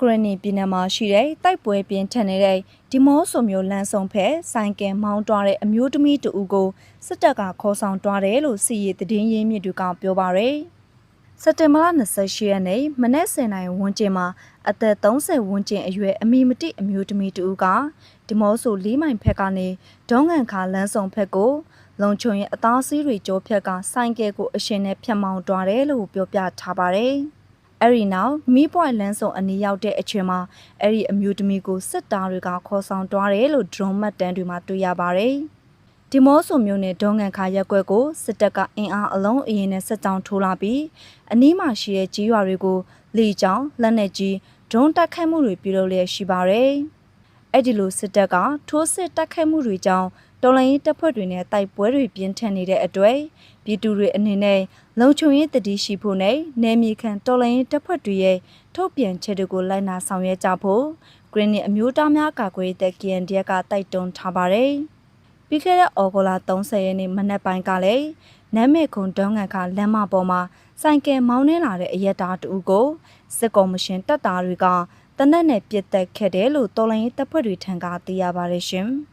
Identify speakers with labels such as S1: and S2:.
S1: ကရနီပြည်နယ်မှာရှိတဲ့တိုက်ပွဲပြင်းထန်နေတဲ့ဒီမော့ဆိုမျိုးလမ်းဆုံဖက်ဆိုင်ကယ်မောင်းတွားတဲ့အမျိုးသမီးတဦးကိုစစ်တပ်ကခေါ်ဆောင်တွားတယ်လို့စီရီသတင်းရင်းမြစ်တွေကပြောပါရယ်စက်တင်ဘာလ28ရက်နေ့မနက်10:00နာရီဝန်းကျင်မှာအသက်30ဝန်းကျင်အရွယ်အမီမတိအမျိုးသမီးတဦးကဒီမော့ဆို၄မိုင်ဖက်ကနေဒေါငန်ခါလမ်းဆုံဖက်ကိုလုံချုံရဲ့အသားစီးတွေကြောဖြက်ကဆိုင်ကယ်ကိုအရှင်နဲ့ဖြတ်မောင်းတွားတယ်လို့ပြောပြထားပါတယ်။ အဲ့ဒီနောက်မီးပွိုင်လန်းဆောင်အနီးရောက်တဲ့အချိန်မှာအဲ့ဒီအမျိုးသမီးကိုစစ်သားတွေကခေါ်ဆောင်သွားတယ်လို့ဒရုန်းမှတ်တမ်းတွေမှာတွေ့ရပါတယ်။ဒီမော့ဆိုမျိုးနဲ့ဒေါငန်ခါရက်ကွက်ကိုစစ်တပ်ကအင်အားအလုံးအရင်နဲ့စစ်ကြောင်းထိုးလာပြီးအနီးမှာရှိတဲ့ကြီးရွာတွေကိုလေကြောင်းလက်နက်ကြီးဒရုန်းတိုက်ခိုက်မှုတွေပြုလုပ်လျက်ရှိပါတယ်။အဲ့ဒီလိုစစ်တပ်ကထိုးစစ်တိုက်ခိုက်မှုတွေကြောင့် တော်လိုင်းရေးတပ်ဖွဲ့တွေနဲ့တိုက်ပွဲတွေပြင်းထန်နေတဲ့အတွက်ပြည်သူတွေအနေနဲ့လုံခြုံရေးတတိရှိဖို့နဲ့နယ်မြေခံတော်လိုင်းရေးတပ်ဖွဲ့တွေရဲ့ထုတ်ပြန်ချက်တွေကိုလိုက်နာဆောင်ရွက်ကြဖို့ဂရင်းနစ်အမျိုးသားများကာကွယ်ရေးတပ် KNDF ကတိုက်တွန်းထားပါတယ်။ပြီးခဲ့တဲ့ဩဂုတ်လ30ရက်နေ့မနက်ပိုင်းကလည်းနမ်းမေခုံဒေါငန်ခါလမ်းမပေါ်မှာဆိုင်ကယ်မောင်းနှင်းလာတဲ့အရက်သားတူကိုစစ်ကော်မရှင်တပ်သားတွေကတနက်နဲ့ပြစ်တက်ခဲ့တယ်လို့တော်လိုင်းရေးတပ်ဖွဲ့တွေထံကသိရပါတယ်ရှင်။